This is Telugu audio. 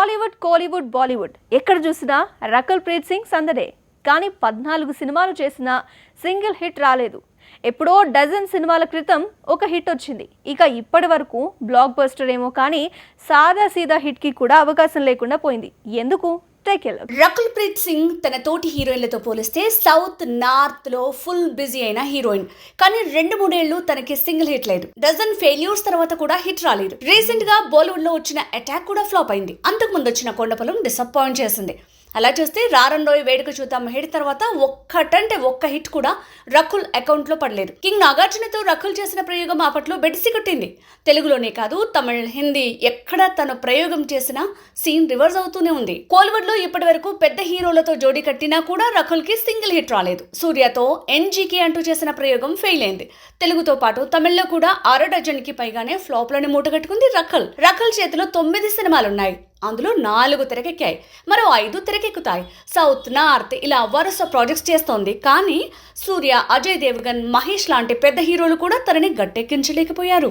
టాలీవుడ్ కోలీవుడ్ బాలీవుడ్. ఎక్కడ చూసినా రకుల్ ప్రీత్ సింగ్ సందడే. కానీ పద్నాలుగు సినిమాలు చేసినా సింగిల్ హిట్ రాలేదు. ఎప్పుడో డజన్ సినిమాల క్రితం ఒక హిట్ వచ్చింది. ఇక ఇప్పటి వరకు బ్లాక్ బస్టర్ ఏమో కానీ సాదా సీదా హిట్కి కూడా అవకాశం లేకుండా పోయింది. ఎందుకు? టేక్ రకుల్ ప్రీత్ సింగ్ తన తోటి హీరోయిన్లతో పోలిస్తే సౌత్ నార్త్లో ఫుల్ బిజీ అయిన హీరోయిన్. కానీ రెండు మూడేళ్ళు తనకి సింగిల్ హిట్ లేదు. డజన్ ఫెయిల్యూర్స్ తర్వాత కూడా హిట్ రాలేదు. రీసెంట్గా బాలీవుడ్లో వచ్చిన అటాక్ కూడా ఫ్లాప్ అయింది. అంతకు ముందు వచ్చిన కొండపలం డిసప్పాయింట్ చేసింది. అలా చూస్తే రారండోయ్ వేడుక చూద్దాం. హిట్ తర్వాత ఒక్కటంటే ఒక్క హిట్ కూడా రకుల్ అకౌంట్లో పడలేదు. కింగ్ నాగార్జునతో రకుల్ చేసిన ప్రయోగం అప్పట్లో బెడిసి కొట్టింది. తెలుగులోనే కాదు తమిళ హిందీ ఎక్కడ తను ప్రయోగం చేసినా సీన్ రివర్స్ అవుతూనే ఉంది. కోల్వుడ్లో ఇప్పటి వరకు పెద్ద హీరోలతో జోడీ కట్టినా కూడా రకుల్కి సింగిల్ హిట్ రాలేదు. సూర్యతో ఎన్జీకే అంటూ చేసిన ప్రయోగం ఫెయిల్ అయింది. తెలుగుతో పాటు తమిళ్ళో కూడా అర డజన్కి పైగానే ఫ్లాప్ మూట మూటగట్టుకుంది రకల్. రకల్ చేతిలో తొమ్మిది సినిమాలున్నాయి. అందులో నాలుగు తెరకెక్కాయి మరో ఐదు తెరకెక్కుతాయి. సౌత్ నార్త్ ఇలా వరుస ప్రాజెక్ట్స్ చేస్తోంది. కానీ సూర్య అజయ్ దేవగన్ మహేష్ లాంటి పెద్ద హీరోలు కూడా తనని గట్టెక్కించలేకపోయారు.